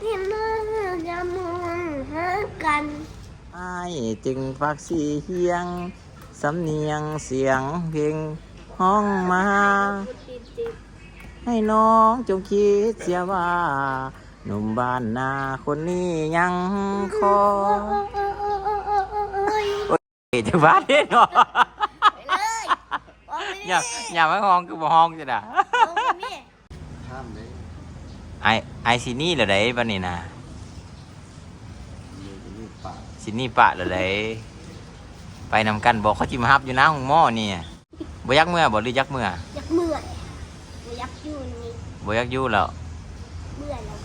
ที่มือยามองหากันไอ้ายจึงฝากสีเฮียง สำเนียงเสียงเพลงห้องมา ให้น้องจงคิดเสียว่า หนุ่มบ้านนาคนนี้ยังคอโอ้ยเอยจะบ้านเด้เนาะไปเลยบอกไปอย่าอย่ามาห้องคือบ่ห้องจ้ะนะ บอกไปนี่ ข้ามเลย ไอไอซินี่เหรอไดบันนี้นะมีจะมีปากซินี่ปะเหรอไดไปนำกันบอกเขาจิมาฮับอยู่นะห้องหม้อนี่บ่ยักเมื่อบ่หรือยักเมื่ออยากเมื่อยบ่อยากอยู่นี่บ่ยักอยู่แล้วเมื่อยแล้ว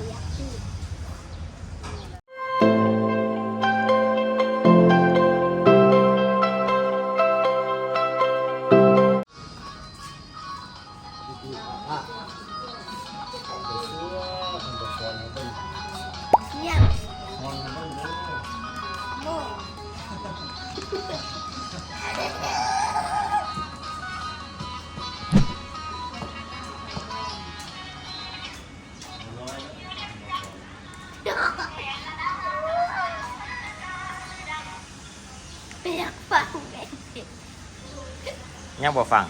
ยังบ่ฟัง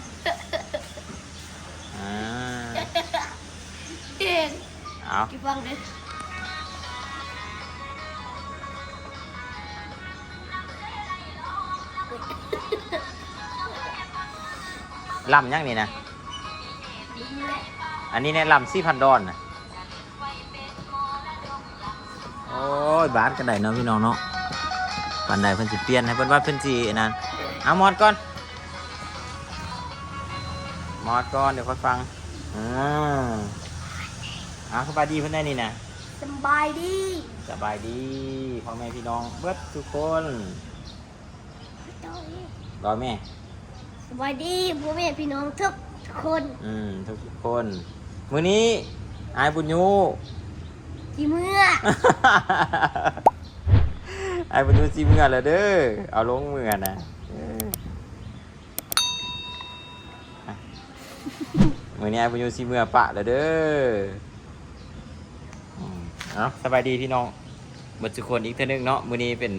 อ่าเองเอากี่ฟังเลยลำยังนี่นะ อันนี้เนี่ยลำสี่พันดอนนะโอ้ยบาทกันได้เนาะพี่น้องเนาะปันใดเพิ่นสิเปลี่ยนให้เพิ่นว่าเพิ่นสิอันนั้นเอามอดก่อน มอดก่อนเดี๋ยวค่อยฟังอืมเอาสบายดีเพิ่นได้นี่นะสบายดีสบายดีพ่อแม่พี่น้องเบิดทุกคนรอแม่สบายดีพ่อแม่พี่น้องทุกคน อืมทุกคนมื้อนี้อายบุญยูที่เมื่อไอ้บรรทุซีเมื่อแล้วเด้อ เอาลงเมื่อนะเอออะ มื่อนี้ไอ้บรรทุซีเมื่อปะแล้วเด้อเอาสบายดีพี่น้องบัดสุคนอีกเท่านึงเนาะมือนี้เป็น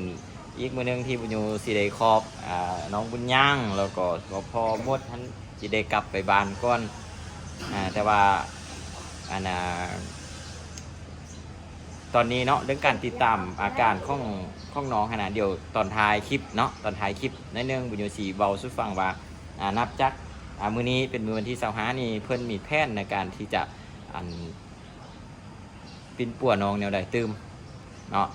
อีกมือนึงที่บุญยูสิได้ครอบอ่าน้องบุญย่างแล้วก็พอหมดท่านสิได้กลับไปบ้านก่อนอ่าแต่ว่าอันน่ะตอนนี้เนาะเรื่องการติดตามอาการของของน้องขนาดเดียวตอนท้ายคลิปเนาะตอนท้ายคลิปในเรื่องบุญโยสีเบาสุดฟังว่าอ่านับจัก มื้อนี้เป็นมื้อวันที่25นี่เพิ่นมีแผนในการที่จะอันปินป่วน้องแนวใดตืมเนาะ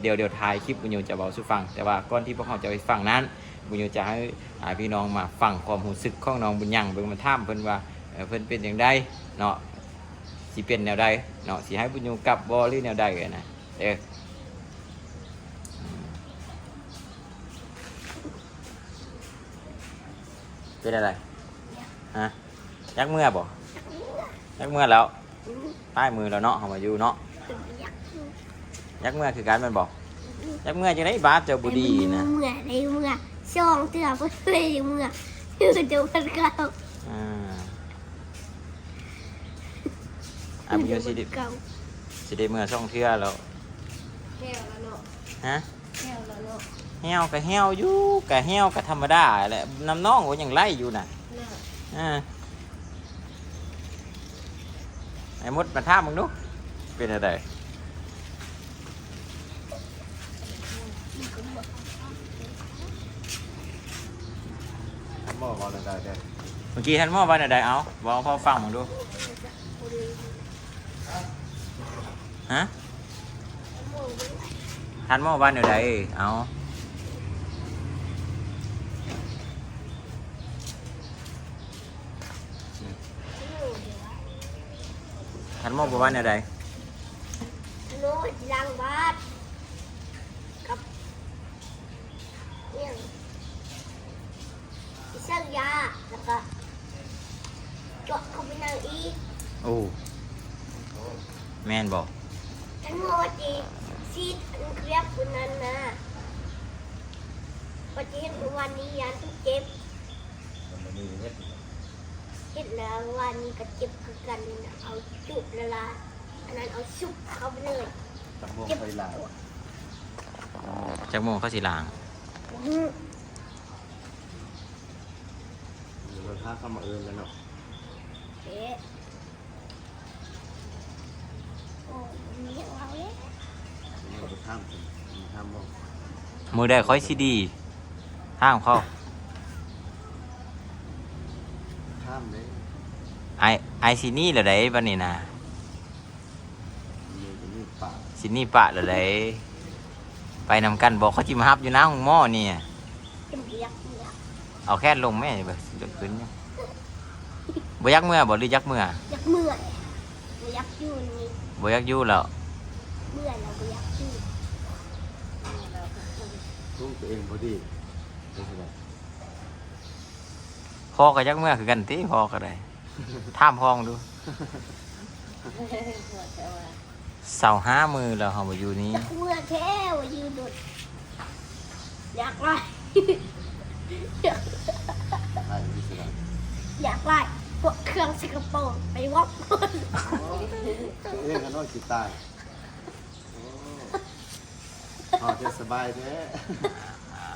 เดี๋ยวเดี๋ยวทายคลิปบุญโยจะเบาสุฟัง แต่ว่าก่อนที่พวกเขาจะไปฟังนั้น บุญโยจะให้อ่าพี่น้องมาฟังความรู้สึกของน้องบุญยังเบิ่งมาถามเพิ่นว่าเอ่อเพิ่นเป็นอย่างไดเนาะสิเป็นแนวใดเนาะสิให้บุญโยกลับบอหรือแนวใดกันนะเด้อเป็นอะไร ฮะยักเมื่อบ่ยักเมื่อแล้วป้ายมือแล้วเนาะเอามาอยู่เนาะอยากยักเมื่อคือการแมันบอกยักเมื่อจะได้บาสเจ้าบุดีนะเมื่อในเมื่อช่องเตือก็เลยเมื่อคือจะพันเก่าอ่าอะบุญยูสิได้เก่าสิได้เมื่อช่องเทื่อแล้วแก้วแล้วเนาะฮะแก้วแล้วเนาะเหี่ยวกับเหี่ยวอยู่กับเหี่ยวกับธรรมดาแหละน้ำน้องก็ยังไล่อยู่น่ะ เนาะอ่าไอ้มดมาท่ามึงดูเป็นอะไรเมื่อกี้ท่านหมอว่าอะไรเอาบอกพ่อฟังมึงดูฮะท่านหมอว่าอะไรเอาท่านหมอบอกว่าอะไรโน้ตล้างบาทกับเนี่ยสั่งยาแล้วก็เจาะเข้าไปนั่งอีกโอ้แม่นบอกทั้งหมดดีซีดอันเครียบคนนั้นนะปฏิเห็นวันนี้ยันเจ็บ เห็นแล้ววันนี้ก็เจ็บคือกันนี่นะเอาจุดละละอันนั้นเอาชุบเข้าไปเลยจับโมงไปหลายจักโมงเขาสิล้างอื้อเราท่าเข้ามาเอิญแล้วเนาะเอ๊ะโอ้มีอย่างเราเลยเราไปท่ามท่ามโมงมือได้ค่อยสิดีทางเขา ท่ามเลยไอไอซินี่เหรอไดบันนี้นะมีจะมีปากซินี่ปะเหรอไดไปนำกันบอกเขาจิมาฮับอยู่หน้าห้องหม้อนี่จะเบียกเบียกเอาแค่ลงแม่แบบจะขึ้นยังบ่ยักเมื่อบ่หรือยักเมื่อยักเมื่อยบ่ยักอยู่นี่บ่ยักอยู่แล้วเมื่อยแล้วบ่ยักอยู่ ทุ่งตัวเองพอดีไม่ใช่ไหม พ่อก็ยักเมื่อคือกันติพ่อก็ได้ท่ามห้องดูเสาห้ามือแล้วเฮาบ่อยู่นี้ยักเมื่อยแท้ว่ายืนโดดอยากไล่ใช่ไม่ใช่ไหมอยากไล่พวกเครื่องสกปรกไปวับคนเอ๊ะกันว่ากีตาร์โอ้พอจะสบายแท้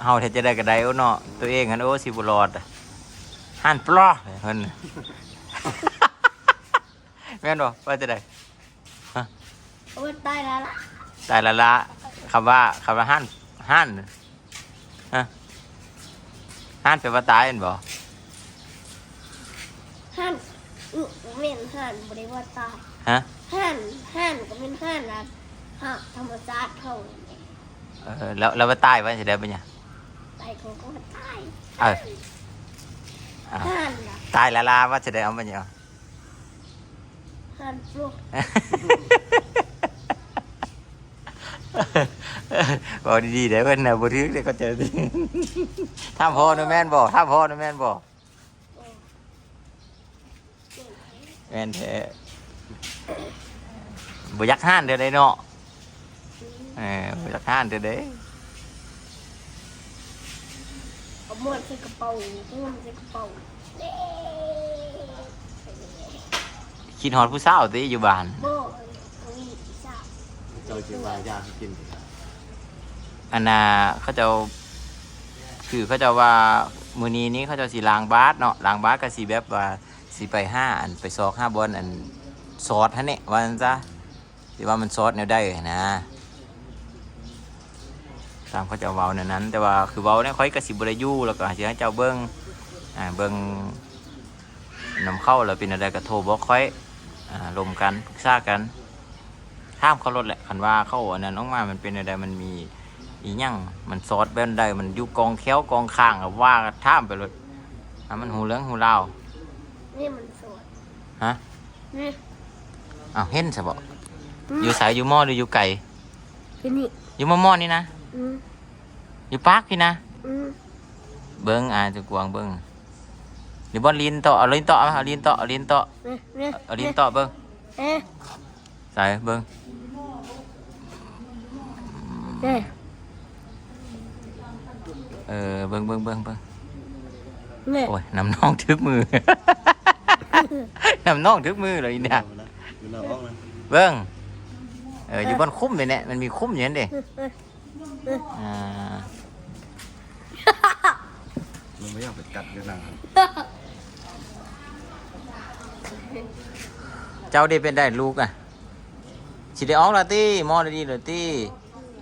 เฮาแท้จะได้ก็ได้โอ้เนาะตัวเองหันโอ้สิบ่รอดอะ หันปลอเพิ่นแม่นบ่ว่าจะได้โอ้ยตายแล้วล่ะแต่ละละคำว่าคำว่าห้านห้านฮะห้านแปลว่าตายเห็นบ่ห่านอื้อเม่นห่านบริวาตายฮะห่านห่านก็เป็นห่านนะฮะธรรมชาติเท่านั้นเองเออแล้วแล้วว่าตายว่าสิได้ปะเนี่ยตายของก็ว่าตายเออ อ้าวห่านนะตายละลาว่าสิได้เอาปะเนี่ยห่านปลุกบอกดีๆเดี๋ยวเพิ่นน่ะบ่ถือเดี๋ยวก็เจอถ้ามพ่อนะแม่นบ่ถ้ามพ่อนะแม่นบ่แม่นแท้บ่อยักห้านเด้อได้เนาะเออบ่อยักห้านเด้อเด้ ม้วนใส่กระเป๋าม้วนใส่กระเป๋าเด้คิดฮอดผู้สาวติอยู่บ้าน โบ้เอาอีกสาวเจ้าจีวายาให้กินเลยครับอันน่ะเขาเจะคือเขาเจะว่ามือนี้นี้เขาเจะสีล้างบาสเนาะล้างบาสก็สีแบบว่าสีไปห้าอันไปซอกห้าบอลอันซอสฮะเนี่ยว่าจั่นซะที่ว่ามันซอสแนวได้นะ ตามเขาเจะเว้าในนั้น แต่ว่าคือเว้าเนี่ยค่อยกระสิบริยูแล้วก็สิให้เจ้าเบิ้งอ่าเบิ้งนำเข้าแล้วเป็นอะไรก็โทรบอกค่อยอ่าลมกันปรึกษากันห้ามเขาลดแหละคันว่าเข้าอันนั้นออกมามันเป็นอะไรมันมีอีหยังมันซอสแบนใดมันอยู่กองแค้วกองข้างกับว่ากันท่ามไปเลยอะมันหูเหลืองหูลาวนี่มันสวยฮะนี่อ้าวเห็นสะบอกอยู่สายอยู่หม้อหรืออยู่ไก่ที่นี่อยู่หม้อหม้อนี่นะ อืมอยู่ปากพี่นะอืมเบิ้งอ่าจะกวางเบิ้งเดี๋ยวบอลลินต่อเอาลินต่อเอาเอาลินต่อเอาลินต่อนี่นี่เอาลินต่อเบิ้งเอ๊ะใส่เบิ้งเอ๊ะเออเบิ้งเบิ้งเบิ้งเบิ้งนี่โอ้ยน้ำน่องทึกมือ น้ำน่องทึกมือเลยเนี่ยเอาละอยู่เราออกนะ เบิ้งเอออยู่บนคุ้มเลยเนี่ยมันมีคุ้มอยู่นั่นเด้อ่ามันไม่อยากไปกัดกันหนังเจ้าได้เป็นได้ลูกอะสิได้ออกและตี้มอได้ดีเลยตี้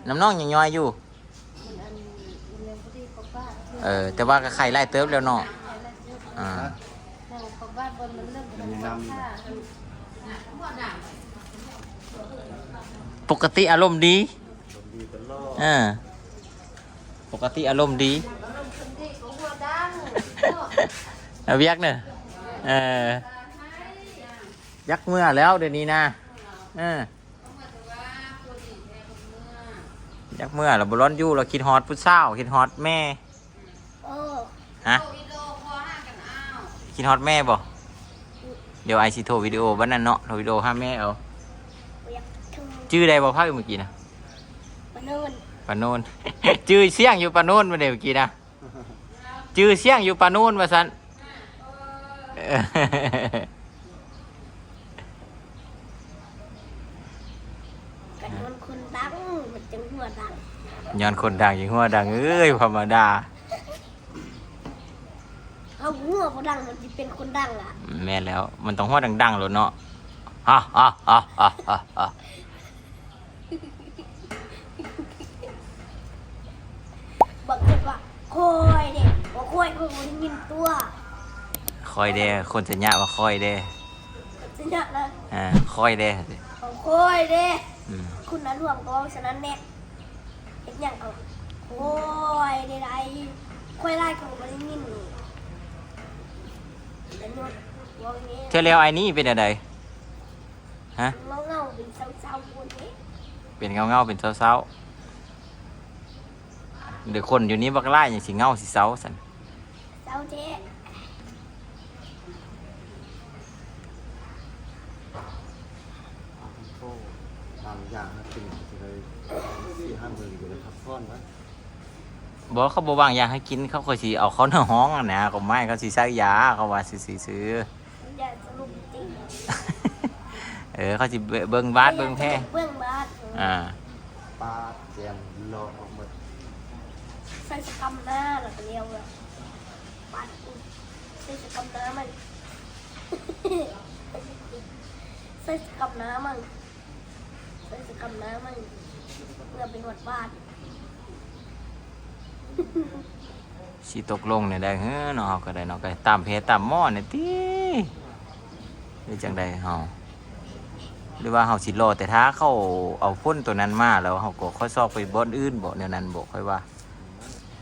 น้ำน้องยังย่อยอยู่ เออ แต่ว่าก็ไข่ไล่เติบแล้วเนาะอ่ามันมีน้ำปกติอารมณ์ดีดีตล อดเออปกติอารมณ์ดีเอาเวียกเนอะเออยักเมื่อแล้วเดี๋ยวนี้นะเออยักเมื่อเราบร้อนอยู่เราคิดฮอตผู้สาวคิดฮอตแม่โอ้ฮะคิดฮอตแม่บ่เดี๋ยวไอซีโทรวิดีโอวันนั้นเนาะโทรวิดีโอห้าแม่เอาอยากทุ่มชื่อใดบ่พักเมื่อกี้นะปะนู่น ปาโนนชื่อเสียงอยู่ปาโนนมาเดี๋ยวเมื่อกี้นะชื่อเสียงอยู่ปาโนนมาสันเออดังมันจังหัวดังย้อนคนดังอย่างหัวดังเอ้ยธรรมดาเอาหัวบ่ดังมันจะเป็นคนดังอะแม่นแล้ว มันต้องหัวดังๆโลดเนาะฮ่าฮ่าฮ่าฮ่าฮ่าฮ่า บอกเลยว่า คอยเด็กบอกคอยคนมันยินตัวคอยเด้คนสัญญาว่าคอยเด้สัญญานะอ่าคอยเด้บอกคอยเด้อืมคุณนั้นรวมกองฉะนั้นแน่เอ็กยังเอาคอยเด้ไรคอยไล่ของมันยินแต่นวดวงนี้เธอแล้วไอ้นี่เป็นอะไรฮะเงาเงาๆเป็นเศร้าๆคนนี้เป็นเงาเงาๆเป็นเศร้าๆ เดี๋ยวคนอยู่นี้บักไล่อย่างสิเงาสิเศร้าสันเศร้าเจ๊โอ้บางอย่างนะเป็นจะเลยสี่ห้าหมื่นอยู่ในพักผ่อนวะบอกเขาบอกวางยาให้กินเขาก็สิเอาเขาเนื้อห้องอะนะก็ไม่เขาสิใส่ยาเขาว่าสิสิซื้ออย่าสรุปจริงเออเขาสิเบิ่งบาดเบิ่งแพ้เบื้องบาดอ่าปลาแจมรอออกหมด ใส่สกรรมหน้าหลักเรียวเลยบาดใส่สกรรมหน้ามันใส่สกรรมน้ำมันใส่สกรรมน้ำมันเพื่อเป็นหวัดบาดสิตกลงเนี่ยได้เฮ้อเนาะเฮาก็ได้เนาะก็ตามเพจตามหม้อเนี่ยติหรือจังใดเฮาหรือว่าเฮาสิรอแต่ถ้าเขาเอาพ่นตัวนั้นมาแล้วเฮาก็ค่อยซอกไปบ่อนอื่นบ่แนวนั้นบ่ค่อยว่า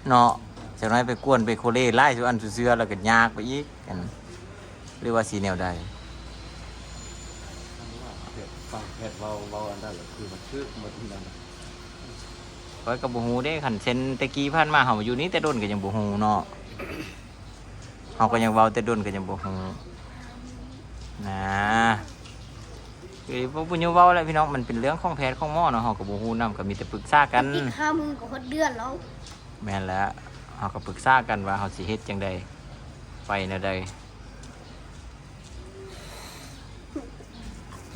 เนาะจังน้อยไปกวนไปโคเล่ไล่สุอันสุเสือแล้วก็ยากไปอีกกันหรือว่าสีแนวใดเผ็ดฟังเผ็ดเบาเบาอันนั้นแหละคือมันชื่อหมดนั่นน่ะข้อยก็บ่ฮู้เด้คันเช่นตะกี้ผ่านมาเฮาอยู่นี่แต่โดนก็ยังบ่ฮู้เนาะเฮาก็ยังเว้าแต่โดนก็ยังบ่ฮู้นะคือบ่ปุญญเว้าแหล้วพี่น้องมันเป็นเรื่องของแพทย์ของหมอเนาะเฮาก็บ่ฮู้นํก็มีแต่ปรึกษากันอีกห้ามือก็หดเดือนแล้ว แม่นแล้วเฮาก็ปรึกษากันว่าเฮาสิเฮ็ดจังใดไปแนวใด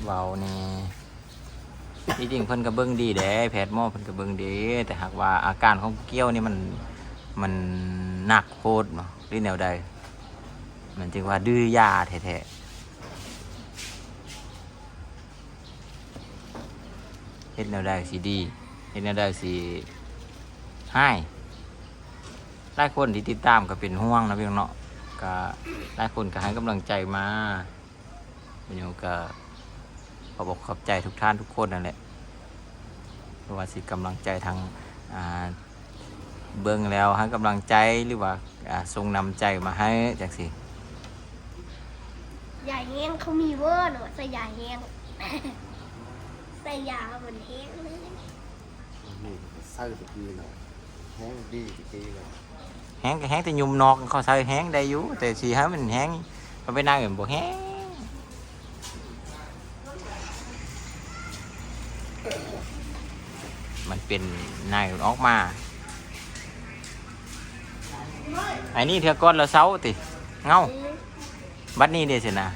เว้านี่ที่จริงเพิ่นก็เบิ่งดีเด้แพทย์หมอเพิ่นก็เบิ่งดี แต่หากว่าอาการของเกี้ยวนี่มันมันหนักโพดเนาะหรือแนวใด มันจึงว่าดื้อยาแท้ๆเฮ็ดแนวใดสิดี เฮ็ดแนวใดสิให้ หลายคนที่ติดตามก็เป็นห่วงนะพี่น้องเนาะก็หลายคนก็ให้กำลังใจมาพี่น้องก็ขอบอกขอบใจทุกท่านทุกคนนั่นแหละเพราะว่าสิกำลังใจทางเบิ่งแล้วให้กำลังใจหรือว่าอ่าส่งนำใจมาให้จังสิยาแห้งเขามีเวอร์หนูใส่ยาแห้งใส่ยาเหมือนแห้งเลยนี่ไส้ตะกี้เนาะแห้งดีตะกี้เลย แห้งก็แห้งแต่ยุ่มนอกเขาใส่แห้งได้อยู่แต่สีให้มันแห้งมันไปนั่งอื่นบ่แห้งมันเป็นนายออกมาไอ้นี่เถื่อก้อนละเสาติ เงาบัดนี้เด้สินะ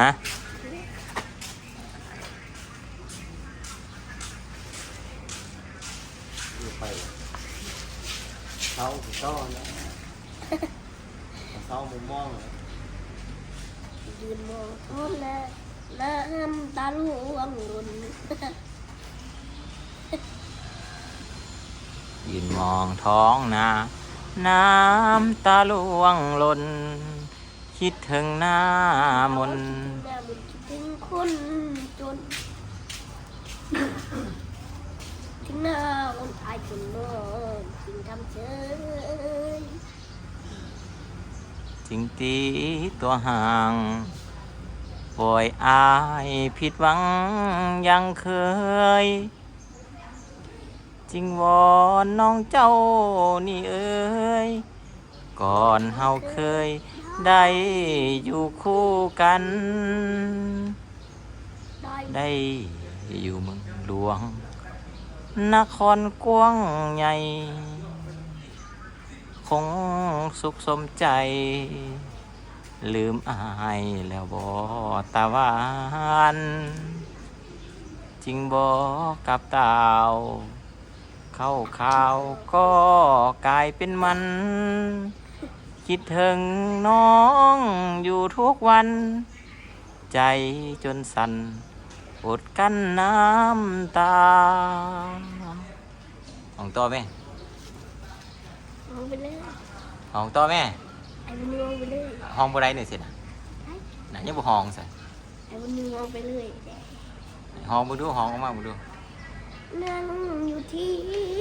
ฮะ เท้าก็นะเท้ามุมมองเลยยืนมองท้องนาน้ำตาล่วงหล่นยืนมองท้องนา น้ำตาล่วงหล่น คิดถึงหน้ามนแม่บุญคิดถึงคนจน ถึงหน้าคนตายจนนอนจึงำเฉยจริงตีตัวห่างปล่อยอายผิดหวังยังเคย จริงวอนน้องเจ้านี่เอ้ย ก่อนเฮาเคยได้อยู่คู่กัน ได้อยู่เมืองหลวง นครกว้างใหญ่ คงสุขสมใจ ลืมอายแล้วบ่ตาวานจริงบอกกับเต่าเข้าข่าวก็กลายเป็นมัน คิดถึงน้องอยู่ทุกวัน ใจจนสั่นอดกั้นน้ำตาของตัวแม่ ไปเลยของตัวแม่ไอ้บุญนูเอาไปเลยห้องบ่ได้เนี่ยสินะไหนยังบ่ห้องใส่ไอ้บุญนูเอาไปเลยห้องบ่ดูห้องออกมาบ่ดูนั่งอยู่ที่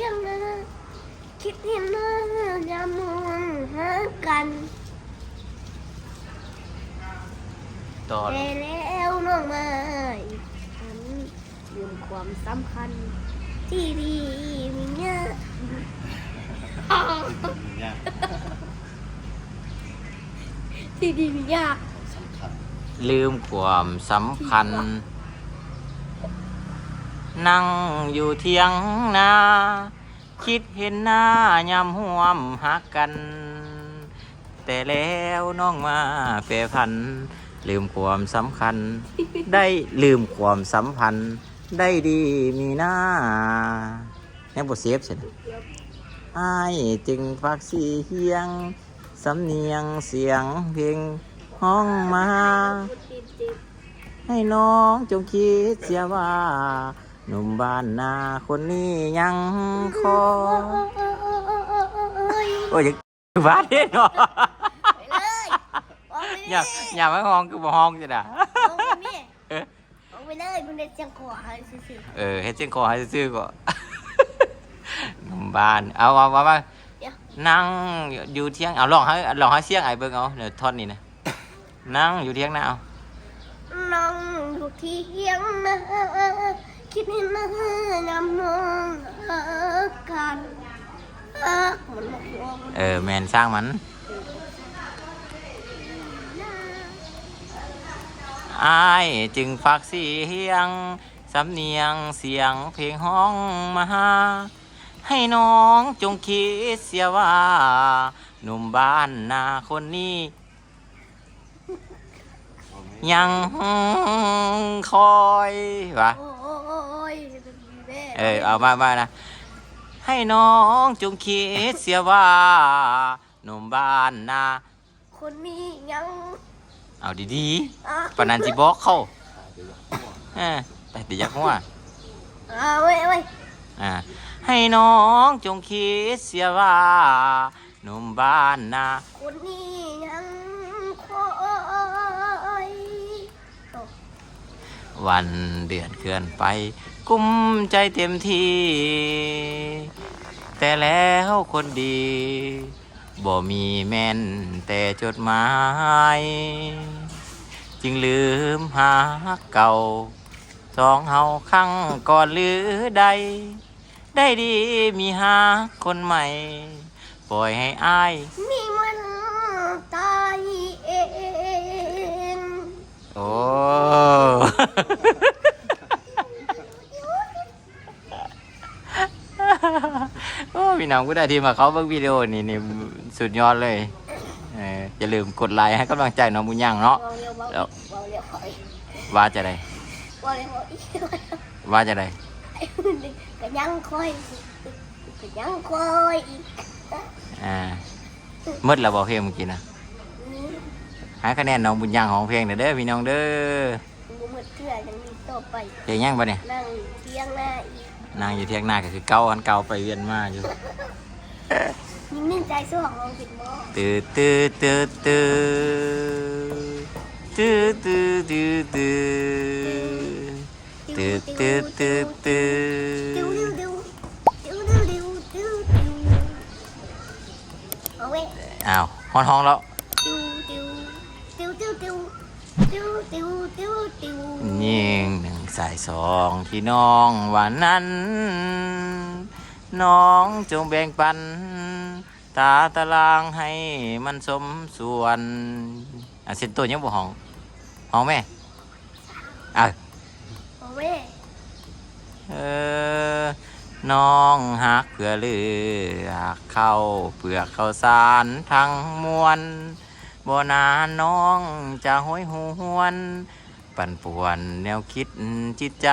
ยังนะคิดเห็นหน้าจะมองหากันต่อแต่แล้วน้องมาอีกฉันลืมความสำคัญ ที่ดีมีเนี่ ยเนี่ยที่ดีมียากสำคัญลืมความสำคัญ นั่งอยู่เทียงนา คิดเห็นหน้ายามห่วมหักกัน แต่แล้วน้องมาเปรพันลืมความสำคัญ ได้ลืมความสัมพันธ์ ได้ดีมีหน้าแน่บทเซฟใช่ไหมไอ้ายจึงฟักสีเฮียง สำเนียงเสียงเพลงห้องมา ให้น้องจงคิดเสียว่า หนุ่มบ้านนาคนนี้ยังคอโอ้ยโอ้ยบ้านเด้เนาะไปเลยออกไปอย่าเลยอย่ามาห้องคือบ่ห้องจ้ะนะออกไปนี่เออออกไปเลยคุณเด็กจังขวาสิสิเออเฮ็ดเสียงคอให้ซื่อๆก็ห นุ่มบ้าน เอาเอาเอามาเดี๋ยวนั่งอยู่เที่ยง เอาลองให้ลองให้เสียงไอ้เบิ่งเอาเดี๋ยวท่อนนี้นะ นั่งอยู่เที่ยงนะเอานั่งอยู่ที่เฮียงนะคิดเห็นหน้านำน้องหากันฮักมันมาหัวมันเออแมนสร้างมันอายจึงฝากเสียง สำเนียงเสียงเพลงห้องมาหา ให้น้องจงคิดเสียว่า หนุ่มบ้านนาคนนี้เอาไหมยังคอยวะโอ้ยแม่เออเอามามานะ ให้น้องจงคิดเสียว่า หนุ่มบ้านนา คนนี้ยังเอาดีอะๆปานนันจิบอกเข้าอ่าเดี๋ยวจะหัวเออแต่ติยักหัวเอาไว้ไว้อ่า ให้น้องจงคิดเสียว่าหนุ่มบ้านนาคนนี้ยังคอยวันเดือนเคลื่อนไป กุ้มใจเต็มที่ แต่แล้วคนดี บ่มีแม่นแต่จดหมาย จึงลืมหาเก่าสองเฮาครั้งก่อนหรือใด ได้ดีมีหาคนใหม่ ปล่อยให้อายนี่มันตายเองโอ้ โอ้พี่น้องผู้ใดที่มาเขาเบิ่งวิดีโอนี่นี่สุดยอดเลยเอออย่าลืมกดไลค์ให้กำลังใจน้องบุญยังเนาะเบาเร็วเบาแล้วเบาเร็วคอยว่าจะได้เบาเร็วเบาอีกว่าจะได้ ก็ยังคอยก็ยังคอยอีกอ่ามืดแล้วบอกเพลงเมื่อกี้นะนี่หาคะแนนน้องบุญยังของเพลงหน่อยเด้อพี่น้องเด้อบุมืดเถื่อยังมีต่อไปเพลงยังปะเนี่ยนั่งเที่ยงหน้าอีกนางอยู่เที่ยงหน้าก็คือเก่าอันเก่าไปเวียนมาอยู่ยิ่งนิ่งใจสู้ของเราผิดบ่ตื้อตื้อตื้อตื้อตื้อตื้อตื้อตื้อตื้อตื้อตื้อตื้ดิวอ อ้าวห้องห้องแล้วดิวดิวดิวดิวดิวดิวดิวดิวดิวยิงหนึ่งสายสองที่น้องวันนั้น น้องจงแบ่งปัน ตาตารางให้มันสมส่วนอะเส้นตัวยังบ่ห้องห้องแม่อะเอาเว้ย เออ น้องหักเพื่อเลือกเข้าเปลือกข้าวสารทั้งมวลบ่นานน้องจะห้อยหวน ปั่นป่วนแนวคิดจิตใจ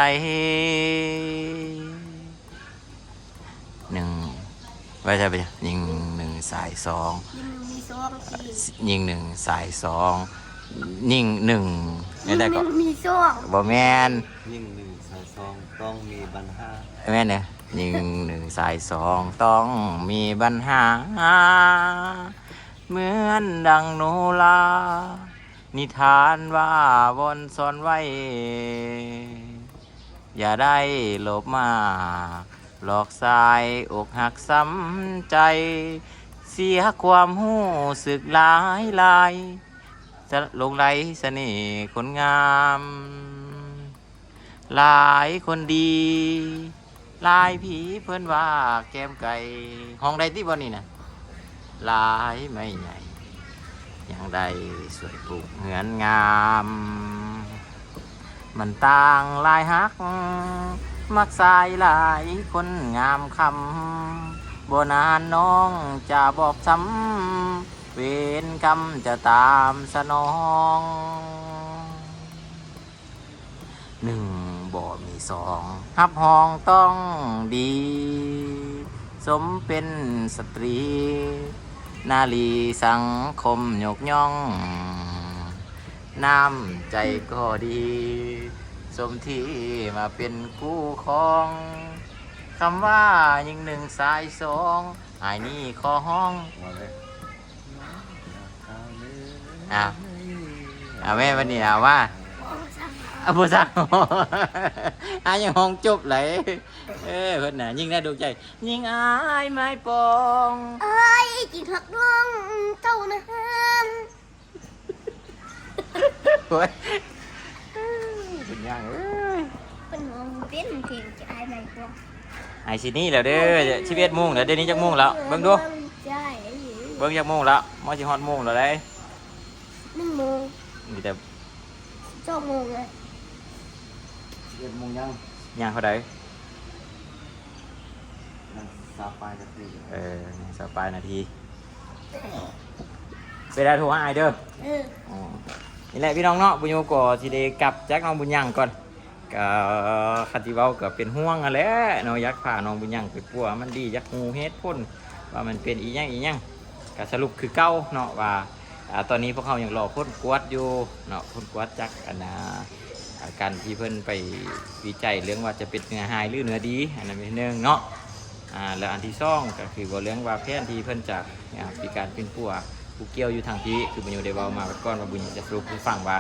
หนึ่งไว้ใช่ไปยิงหนึ่งสายสองยิงมีซองทียิงหนึ่งสายสองยิงหนึ่งยิไม่งได้หก็นึ่งมีซองบ่แมนยิ่งหนึ่งสายซองต้องมีบันห้าแม่นเนี่ย ยิงหนึ่งสายสองต้องมีปัญหา เหมือนดังโนลา นิทานว่าบนซ่อนไว้ อย่าได้หลบมา หลอกสายอกหักซ้ำใจ เสียความหู้สึกหลายหลายจะลงไหลเสน่ห์คนงาม หลายคนดี ลายผีเพื่อนว่าแก้มไก่ห้องใดที่บ่นี่นะลายไม่ใหญ่ยังได้สวยปลูกเหมือนงาม มันต่างลายฮัก มักสายลายคนงามคำโบนานน้องจะบอกซ้ำเวรกรรมจะตามสนองหนึ่ง บ่มีสองฮับห้องต้องดี สมเป็นสตรี นาลีสังคมยกย่อง น้ำใจก็ดี สมที่มาเป็นคู่ครองคำว่ายิ่งหนึ่งสายสองไอ้นี่ขอห้องอะอะแม่วันนี้อะว่า อ้สั่งอาผู้สาวอายังห้องจบไหลเออเพิ่นน่ะยิ่งได้ดูใจ ยิ่งอายไม้ปองเอ้ยจิงหักน้องเจ้านะฮะโอ้ยเป็นยังเอ้ยเป็นมองเป็นเพลงจะอายไหมพวกไอซีนี่แล้วเด้อชีวิตมุ่งแล้วเดี๋ยวนี้จักมุ่งแล้วเบิ่งดูใช่เบิ่งจักมุ่งแล้วมอสิฮอดมุ่งแล้วได้หนึ่งโมงมีแต่สองโมงเลย เอ็ดโมงยังย่างเขาได้นั่งซาปายจะตีเออสปายนาทีไปได้โทรหาไอายเด้อเอออ๋อนี่แหละพี่น้องเนาะบุญโยก็สิได้กลับจากน้องบุญยังก่อนก็คันที่เว้าก็เป็นห่วงอะแหละเนาะอยากพาน้องบุญยังไปปัวมันดีอยากฮู้เหตุผลว่ามันเป็นอีหยังอีหยังก็สรุปคือเก่าเนาะว่าอ่าตอนนี้พวกเขายังรอพ้นกวดอยู่เนาะพ้นกวดจากอันน่ะอา การที่เพิ่นไปวิจัยเรื่องว่าจะเป็นเนื้อหายหรือเนื้อดี อันนั้นเป็นเรื่องเนาะอ่าแล้วอันที่สองก็คือว่าเรื่องว่าแพทย์ที่เพิ่นจะอ่ามีการเป็นปัวผู้เกี่ยวอยู่ทางที่คือบุญโยได้เว้ามาก่อนว่าบุญจะสรุปให้ฟังว่า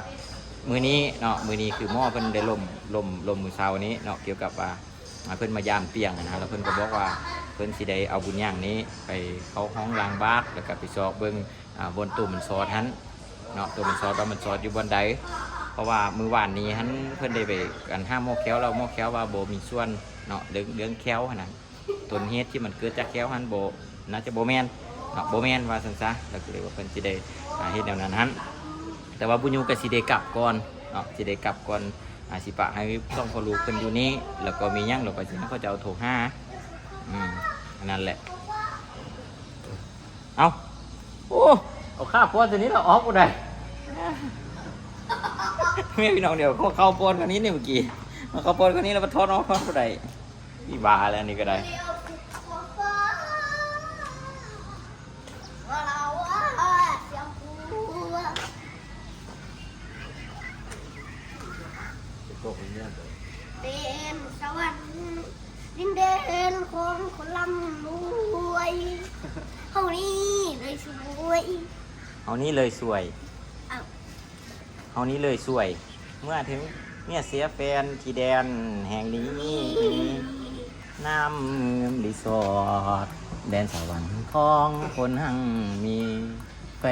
มือนี้เนาะมือนี้คือหม้อเพิ่นได้ลมลมลมมือเช้านี้เนาะเกี่ยวกับว่าเพิ่นมายามเตียงนะแล้วเพิ่นก็บอกว่าเพิ่นสิได้เอาบุญย่างนี้ไปเข้าห้องล้างบาตรแล้วก็ไปสอบเบิ่งอ่าบนตุ่มนซอสหันเนาะตัวมันซอสว่ามันซอสอยู่บนใด เพราะว่ามือวานนี้หันเพิ่นได้ไปกันห้ามหม้อแค้วเราหม้อแค้วว่าโบมีส่วนเนาะเรื่องเรื่องแค้วนะต้นเหตุที่มันเกิดจากแค้วหันโบน่าจะโบแมนเนาะโบแมนว่าซั่นซะแล้วก็เลยว่าเพิ่นสิได้เฮ็ดแนวนั้นหันแต่ว่าบุญยูกับสิเดกลับก่อนเนาะสิเดกลับก่อนอาสิปะให้ต้องพอลูกเพิ่นอยู่นี่แล้วก็มียั่งเราก็สิเขาจะเอาโถห้าอืมอันนั่นแหละเอาโอ้เอาข้าป้อนตัวนี้เราออกกูได้ แม่พี่น้องเดี๋ยวเขาเข้าป้อนคนนี้เนี่ยเมื่อกี้มาเข้าป้อนคนนี้แล้วมาทอดออกทอดกูได้พี่บาแล้วอันนี่ก็ได้ว่าเราว่าเสียงกูจะตกเป็นเนี่ยเลยเป็นสวรรค์ดินแดนของคนร่ำรวยเท่านี้เลยสวย เอานี้เลยสวยอ้าว เอานี้เลยสวย เมื่อถึงเนี่ยเสียแฟนที่แดนแห่งนี้น้ำเงิมรีสอร์ทแดนสวรรค์ของคนหังมี แฟ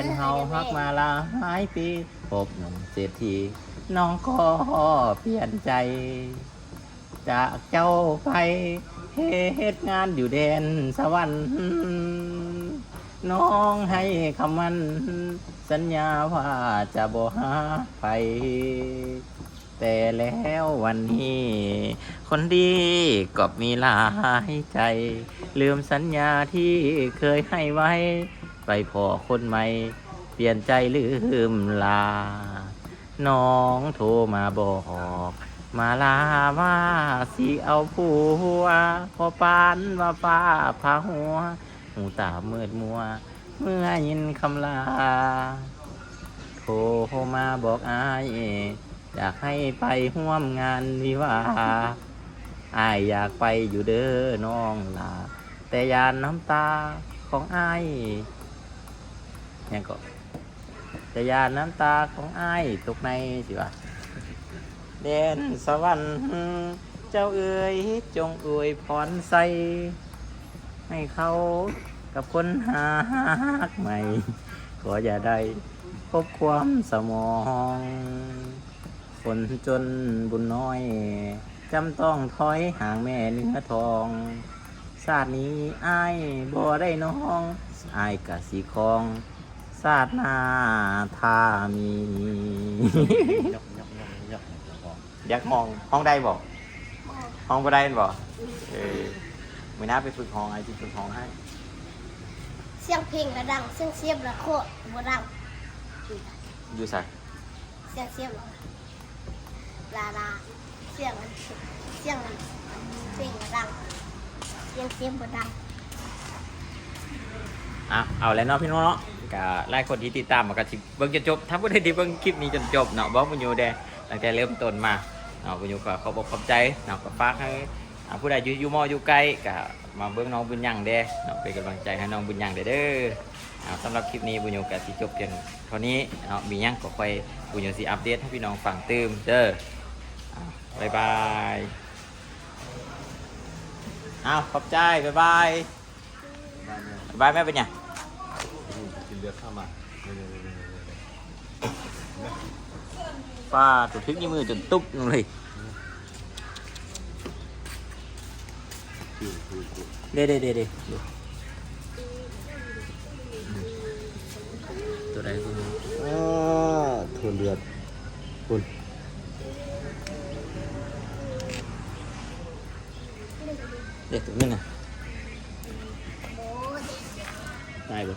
นเฮาฮักมาหลายปีพบหนุ่มเศรษฐีน้องก็เปลี่ยนใจ จากเจ้าไปเหตุงานอยู่แดนสวรรค์ น้องให้คำมัน สัญญาว่าจะบ่หาไป แต่แล้ววันนี้ คนดีก็มีหลายใจ ลืมสัญญาที่เคยให้ไว้ ไปพอคนใหม่ เปลี่ยนใจลืมลา น้องโทรมาบอกมาลาว่าสิเอาผัวพอปานว่าฟ้าพาหัว หูตามืดมัว เมื่อยินคำลาโทรมาบอกอายอยากให้ไปร่วมงานวิวาอายอยากไปอยู่เด้อน้องลาแต่ยานน้ำตาของอายยังก็แต่ยานน้ำตาของอายตกในสิวะแดนสวรรค์เจ้าเอ๋ยจงอวยพรใส ให้เขากับคนหากใหม่ ขออย่าได้พบความสมอง คนจนบุญน้อย จำต้องถอยห่างแม่เนื้อทองชาตินี้อายบ่ได้น้องอายกะสีคองชาติหน้าถ้ามียับยับยับยับบอกอยากมองห้องได้บอกห้องบ่ได้บอกเออ ไม่น่าไปฝึกห้องไอ้ที่ฝึกห้องให้ เสียงเพลงระดัง เสียงเสียบระโคตรบ่ดังอยู่ใส่เสียงเสียบระลาลาเสียงมันเสียงมันเพลงระดัง เสียงเสียบบ่ดังอะเอาแล้วเนาะพี่น้องเนาะก็ไล่คนที่ติดตามมาก็สิเบิ่งจนจบถ้าผู้ใดที่เบิ่งคลิปนี้จนจบเนาะบอกบุญยูแดตั้งแต่เริ่มต้นมาเนาะบุญยูก็ขอบอกขอบใจเนาะก็ฝากให้อ่า ผู้ใดอยู่อยู่มออยู่ไกลก็มาเบิ่งน้องบุญยังเด้เนาะเป็นกำลังใจให้น้องบุญยังเด้อเด้อาสำหรับคลิปนี้บุญยูก็สิจบเพียงเท่านี้เนาะมียังก็ค่อยบุญยูสิอัปเดตให้พี่น้องฟังเติมเด้อบ๊ายบายอ้าวขอบใจบ๊ายบายบ้านเนี่ยบ๊ายบายแม่เป็นหยังกินเลือดข้ามาเนี่ยเนี่ยเนี่ยเนี่ยเนี่ยป้าถูกทึกยี่มือจนตุ๊บลงเลย คือคือคือเด้เด้เด้เด้ดูตัวใดตัวหนึงอ่าทนเดือดคุณเด็กตัวนึงอะโอ้ยได้ปะ